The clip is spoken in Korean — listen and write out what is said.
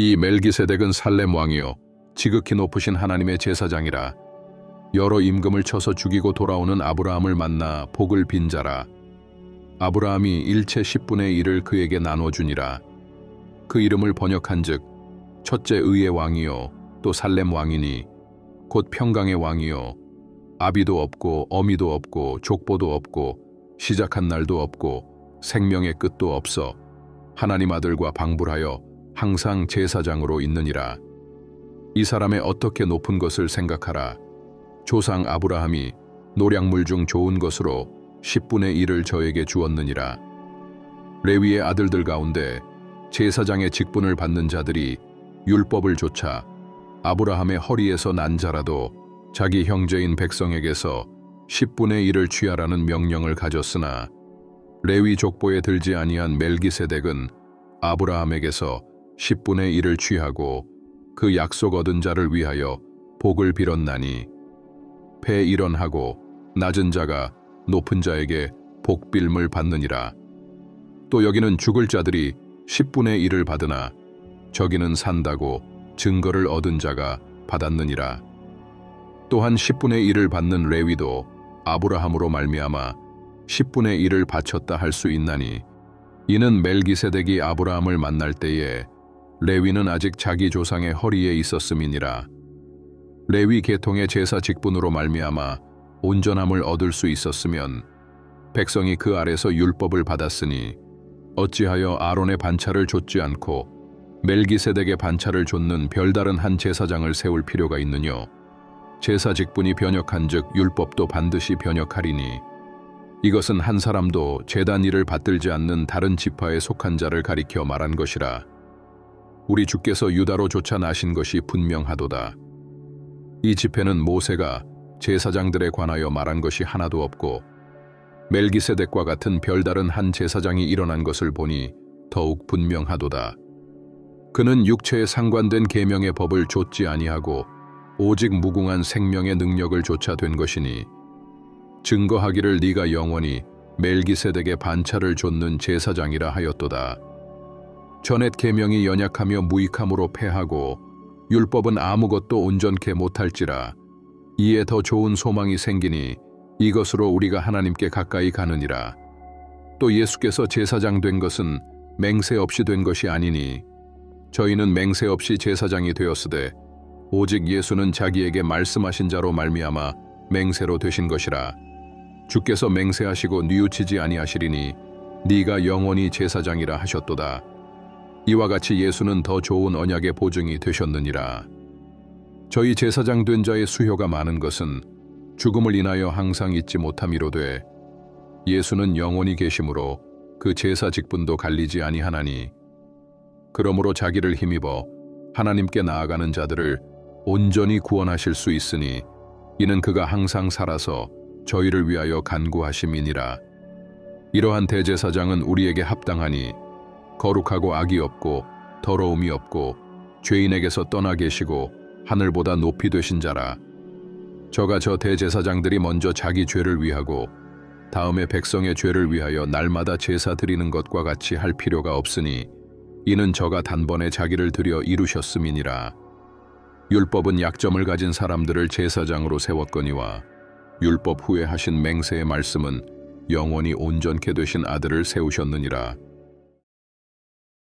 이 멜기세덱은 살렘 왕이요 지극히 높으신 하나님의 제사장이라. 여러 임금을 쳐서 죽이고 돌아오는 아브라함을 만나 복을 빈 자라. 아브라함이 일체 10분의 1을 그에게 나눠주니라. 그 이름을 번역한즉 첫째 의의 왕이요 또 살렘 왕이니 곧 평강의 왕이요. 아비도 없고 어미도 없고 족보도 없고 시작한 날도 없고 생명의 끝도 없어 하나님 아들과 방불하여 항상 제사장으로 있느니라. 이 사람의 어떻게 높은 것을 생각하라. 조상 아브라함이 노량물 중 좋은 것으로 10분의 1을 저에게 주었느니라. 레위의 아들들 가운데 제사장의 직분을 받는 자들이 율법을 조차 아브라함의 허리에서 난 자라도 자기 형제인 백성에게서 10분의 1을 취하라는 명령을 가졌으나 레위 족보에 들지 아니한 멜기세덱은 아브라함에게서 10분의 1을 취하고 그 약속 얻은 자를 위하여 복을 빌었나니 배 일원하고 낮은 자가 높은 자에게 복빌물 받느니라. 또 여기는 죽을 자들이 10분의 1을 받으나 저기는 산다고 증거를 얻은 자가 받았느니라. 또한 10분의 1을 받는 레위도 아브라함으로 말미암아 10분의 1을 바쳤다 할 수 있나니 이는 멜기세덱이 아브라함을 만날 때에 레위는 아직 자기 조상의 허리에 있었음이니라. 레위 계통의 제사 직분으로 말미암아 온전함을 얻을 수 있었으면 백성이 그 아래서 율법을 받았으니 어찌하여 아론의 반차를 좇지 않고 멜기세덱의 반차를 좇는 별다른 한 제사장을 세울 필요가 있느뇨? 제사 직분이 변역한 즉 율법도 반드시 변역하리니 이것은 한 사람도 제단 일을 받들지 않는 다른 지파에 속한 자를 가리켜 말한 것이라 우리 주께서 유다로 쫓아 나신 것이 분명하도다 이 집회는 모세가 제사장들에 관하여 말한 것이 하나도 없고 멜기세덱과 같은 별다른 한 제사장이 일어난 것을 보니 더욱 분명하도다. 그는 육체에 상관된 계명의 법을 좇지 아니하고 오직 무궁한 생명의 능력을 좇아 된 것이니 증거하기를 네가 영원히 멜기세덱의 반차를 좇는 제사장이라 하였도다. 전옛 계명이 연약하며 무익함으로 패하고 율법은 아무것도 온전케 못할지라 이에 더 좋은 소망이 생기니 이것으로 우리가 하나님께 가까이 가느니라. 또 예수께서 제사장 된 것은 맹세 없이 된 것이 아니니 저희는 맹세 없이 제사장이 되었으되 오직 예수는 자기에게 말씀하신 자로 말미암아 맹세로 되신 것이라. 주께서 맹세하시고 뉘우치지 아니하시리니 네가 영원히 제사장이라 하셨도다. 이와 같이 예수는 더 좋은 언약의 보증이 되셨느니라. 저희 제사장 된 자의 수효가 많은 것은 죽음을 인하여 항상 잊지 못함이로되 예수는 영원히 계심으로 그 제사 직분도 갈리지 아니하나니 그러므로 자기를 힘입어 하나님께 나아가는 자들을 온전히 구원하실 수 있으니 이는 그가 항상 살아서 저희를 위하여 간구하심이니라 이러한 대제사장은 우리에게 합당하니 거룩하고 악이 없고 더러움이 없고 죄인에게서 떠나 계시고 하늘보다 높이 되신 자라. 저가 저 대제사장들이 먼저 자기 죄를 위하고 다음에 백성의 죄를 위하여 날마다 제사 드리는 것과 같이 할 필요가 없으니 이는 저가 단번에 자기를 들여 이루셨음이니라. 율법은 약점을 가진 사람들을 제사장으로 세웠거니와 율법 후에 하신 맹세의 말씀은 영원히 온전케 되신 아들을 세우셨느니라